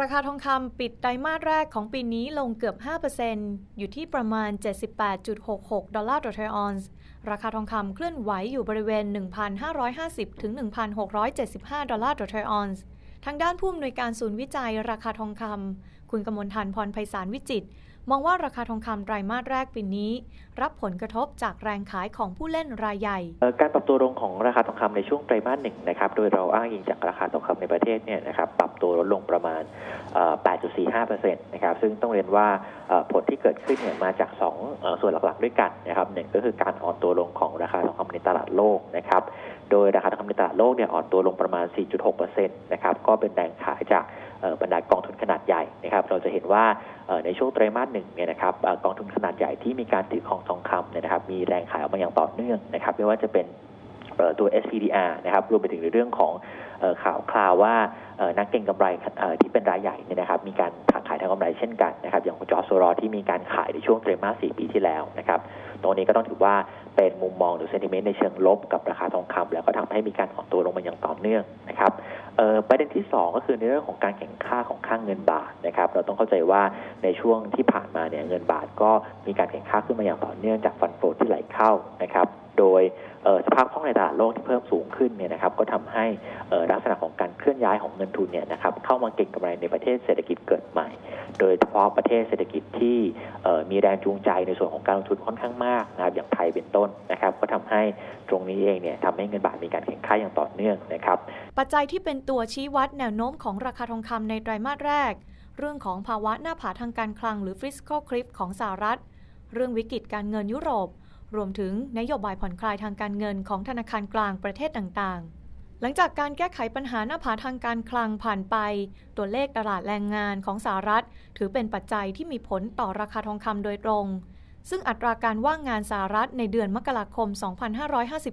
ราคาทองคำปิดไตรมาสแรกของปีนี้ลงเกือบ 5%อยู่ที่ประมาณ 78.66 ดอลลาร์ต่อทรออนซ์ ราคาทองคำเคลื่อนไหวอยู่บริเวณ 1,550 ถึง 1,675 ดอลลาร์ต่อทรออนซ์ ทางด้านผู้อำนวยการศูนย์วิจัยราคาทองคำคุณกมลทันพรไพศาลวิจิต มองว่าราคาทองคำไตรมาสแรกปีนี้ รับผลกระทบจากแรงขายของผู้เล่นรายใหญ่ การปรับตัวลงของราคาทองคำในช่วงไตรมาสหนึ่งนะครับโดยเราอ้างอิงจากราคาทองคำในประเทศเนี่ยนะครับปรับตัวลดลงประมาณ 8.45%นะครับซึ่งต้องเรียนว่าผลที่เกิดขึ้นเนี่ยมาจาก 2 ส่วนหลักๆด้วยกันนะครับหนึ่งก็คือการอ่อนตัวลงของราคาทองคำในตลาดโลกนะครับโดยราคาทองคำในตลาดโลกเนี่ยอ่อนตัวลงประมาณ 4.6%นะครับก็เป็นแรงขายจากบรรดากองทุนขนาดใหญ่นะครับเราจะเห็นว่าในช่วงไตรมาสหนึ่งนึ่งเนี่ยนะครับกองทุนขนาดใหญ่ที่มีการถือครองทองคำเนี่ยนะครับ มีแรงขายออกมาอย่างต่อเนื่องนะครับ ไม่ว่าจะเป็น ตัว SPDR นะครับรวมไปถึงในเรื่องของข่าวคราวว่านักเก็งกำไรที่เป็นรายใหญ่เนี่ยนะครับมีการขายทางกำไรเช่นกันนะครับอย่างจอโซรอที่มีการขายในช่วงไตรมาส4ปีที่แล้วนะครับตรงนี้ก็ต้องถือว่าเป็นมุมมองหรือเซนติเมนต์ในเชิงลบกับราคาทองคำแล้วก็ทำให้มีการอ่อนตัวลงมาอย่างต่อเนื่องนะครับประเด็นที่ 2 ก็คือในเรื่องของการแข่งค่าของค่างเงินบาทนะครับเราต้องเข้าใจว่าในช่วงที่ผ่านมาเนี่ยเงินบาทก็มีการแข่งค่าขึ้นมาอย่างต่อเนื่องจากฟันโฟที่ไหลเข้านะครับ โดยสภาพคล่องในตลาดโลกที่เพิ่มสูงขึ้นเนี่ยนะครับก็ทำให้ลักษณะของการเคลื่อนย้ายของเงินทุนเนี่ยนะครับเข้ามาเก็งกำไรในประเทศเศรษฐกิจเกิดใหม่ โดยเฉพาะประเทศเศรษฐกิจที่มีแรงจูงใจในส่วนของการลงทุนค่อนข้างมากนะครับอย่างไทยเป็นต้นนะครับก็ทำให้ตรงนี้เองเนี่ยทำให้เงินบาทมีการแข่งข้าอย่างต่อเนื่องนะครับปัจจัยที่เป็นตัวชี้วัดแนวโน้มของราคาทองคำในไตรมาสแรก เรื่องของภาวะหน้าผาทางการคลังหรือ fiscal cliff ของสหรัฐ เรื่องวิกฤตการเงินยุโรป รวมถึงนโยบายผ่อนคลายทางการเงินของธนาคารกลางประเทศต่างๆ หลังจากการแก้ไขปัญหาหน้าผาทางการคลังผ่านไป ตัวเลขตลาดแรงงานของสหรัฐ ถือเป็นปัจจัยที่มีผลต่อราคาทองคำโดยตรง ซึ่งอัตราการว่างงานสหรัฐในเดือนมกราคม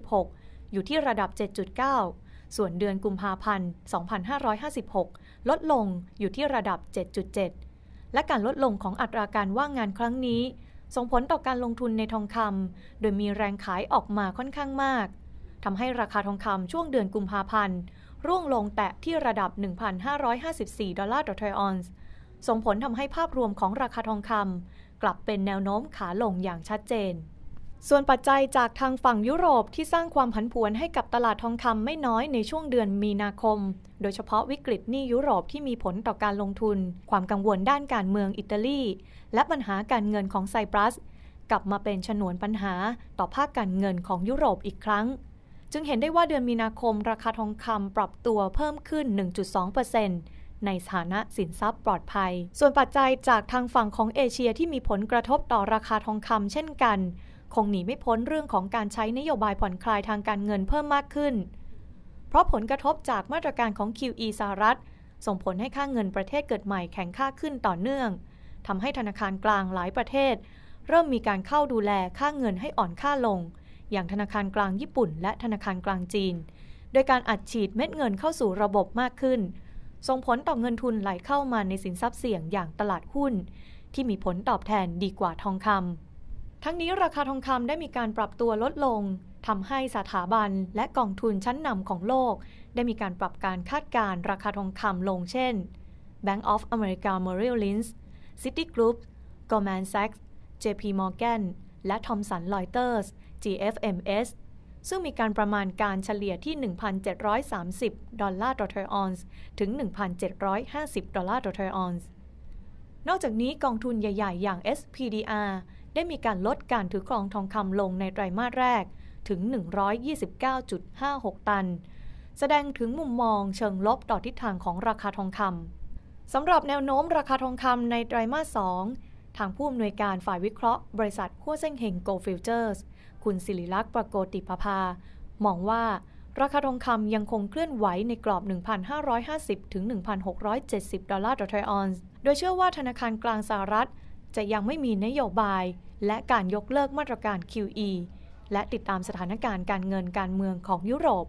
2556 อยู่ที่ระดับ 7.9 ส่วนเดือนกุมภาพันธ์ 2556 ลดลงอยู่ที่ระดับ 7.7 และการลดลงของอัตราการว่างงานครั้งนี้ ส่งผลต่อการลงทุนในทองคำโดยมีแรงขายออกมาค่อนข้างมากทำให้ราคาทองคำช่วงเดือนกุมภาพันธ์ร่วงลงแตะที่ระดับ 1,554 ดอลลาร์ต่อทรอยออนซ์ ส่งผลทำให้ภาพรวมของราคาทองคำกลับเป็นแนวโน้มขาลงอย่างชัดเจน ส่วนปัจจัยจากทางฝั่งยุโรปที่สร้างความผันผวนให้กับตลาดทองคำไม่น้อยในช่วงเดือนมีนาคม โดยเฉพาะวิกฤตหนี้ยุโรปที่มีผลต่อการลงทุน ความกังวลด้านการเมืองอิตาลี และปัญหาการเงินของไซปรัส กลับมาเป็นฉนวนปัญหาต่อภาคการเงินของยุโรปอีกครั้ง จึงเห็นได้ว่าเดือนมีนาคม ราคาทองคำปรับตัวเพิ่มขึ้น 1.2%ในสถานะสินทรัพย์ปลอดภัย ส่วนปัจจัยจากทางฝั่งของเอเชียที่มีผลกระทบต่อราคาทองคำเช่นกัน คงหนีไม่พ้นเรื่องของการใช้นโยบายผ่อนคลายทางการเงินเพิ่มมากขึ้น เพราะผลกระทบจากมาตรการของ QE สหรัฐ ส่งผลให้ค่าเงินประเทศเกิดใหม่แข็งค่าขึ้นต่อเนื่องทำให้ธนาคารกลางหลายประเทศ เริ่มมีการเข้าดูแลค่าเงินให้อ่อนค่าลง อย่างธนาคารกลางญี่ปุ่น และธนาคารกลางจีน โดยการอัดฉีดเม็ดเงินเข้าสู่ระบบมากขึ้น ส่งผลต่อเงินทุนไหลเข้ามาในสินทรัพย์เสี่ยงอย่างตลาดหุ้น ที่มีผลตอบแทนดีกว่าทองคำ ทั้งนี้ราคาทองคำได้มีการปรับตัวลดลงทำให้สถาบันและกองทุนชั้นนำของโลก ได้มีการปรับการคาดการราคาทองคำลงเช่น Bank of America Merrill Lynch Citigroup Goldman Sachs JP Morgan และ Thomson Reuters GFMS ซึ่งมีการประมาณการเฉลี่ยที่ 1,730 ดอลลาร์ต่อทรอออนซ์ถึง 1,750 ดอลลาร์ต่อทรอยออนซ์นอกจากนี้กองทุนใหญ่ ๆ อย่าง SPDR ได้มีการลดการถือครองทองคำลงในไตรมาสแรกถึง 129.56 ตัน แสดงถึงมุมมองเชิงลบต่อทิศทางของราคาทองคำสำหรับแนวโน้มราคาทองคำในไตรมาส 2 ทางผู้อำนวยการฝ่ายวิเคราะห์ บริษัทขั้วเส้งเฮงโกลฟิวเจอร์สคุณศิริลักษณ์ประโกติปภามองว่าราคาทองคำยังคงเคลื่อนไหวในกรอบ 1,550 ถึง 1,670 ดอลลาร์ต่อทรอยออนซ์ โดยเชื่อว่าธนาคารกลางสหรัฐ จะยังไม่มีนโยบาย และการยกเลิกมาตรการ QE และติดตามสถานการณ์การเงินการเมืองของยุโรป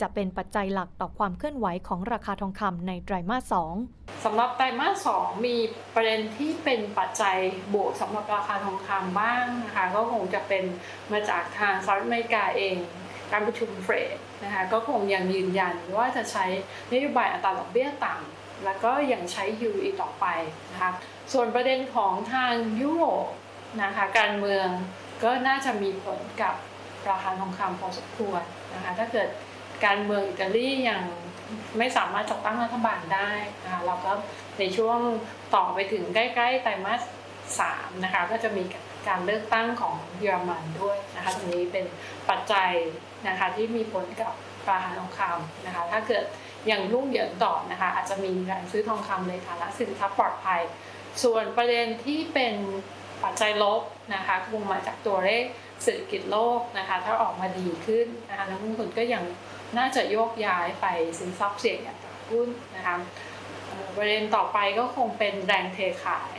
จะเป็นปัจจัยหลักต่อความเคลื่อนไหวของราคาทองคำในไตรมาส 2สำหรับไตรมาส 2 มีประเด็นที่เป็นปัจจัยบวกสำหรับราคาทองคำบ้างนะคะก็คงจะเป็นมาจากทางสหรัฐอเมริกาเองการประชุมเฟดนะคะก็คงยังยืนยันว่าจะใช้นโยบายอัตราดอกเบี้ยต่ำแล้วก็ยังใช้ยูอีต่อไปนะคะส่วนประเด็นของทางยุโรป นะคะการเมืองก็น่าจะมีผลกับราคาทองคำพอสมควรนะคะถ้าเกิดการเมืองอิตาลียังไม่สามารถจัดตั้งรัฐบาลได้นะคะเราก็ในช่วงต่อไปถึงใกล้ๆไตรมาสสามนะคะก็จะมีการเลือกตั้งของเยอรมันด้วยนะคะตรงนี้เป็นปัจจัยนะคะที่มีผลกับราคาทองคำนะคะถ้าเกิดยังรุ่งเหยิงต่อนะคะอาจจะมีการซื้อทองคำในฐานะสินทรัพย์ปลอดภัย ส่วนประเด็นที่เป็น ปัจจัยลบนะคะคงมาจากตัวเลขเศรษฐกิจโลกนะคะถ้าออกมาดีขึ้นนะคะนักลงทุนก็ยังน่าจะโยกย้ายไปสินทรัพย์เสี่ยงอย่างตลาดหุ้นนะคะประเด็นต่อไปก็คงเป็นแรงเทขาย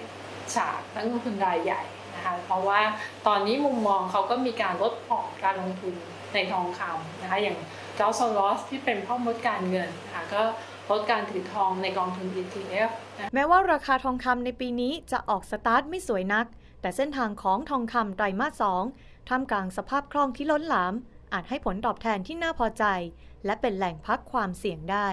จากนักลงทุนรายใหญ่นะคะเพราะว่าตอนนี้มุมมองเขาก็มีการลดพอร์ตการลงทุนในทองคำนะคะอย่างจอร์ซลอสที่เป็นพ่อมดการเงินนะคะก็ลดการถือทองในกองทุน ETF แม้ว่าราคาทองคำในปีนี้จะออกสตาร์ทไม่สวยนัก แต่เส้นทางของทองคำไตรมาสองท่ามกลางสภาพคล่องที่ล้นหลาม อาจให้ผลตอบแทนที่น่าพอใจ และเป็นแหล่งพักความเสี่ยงได้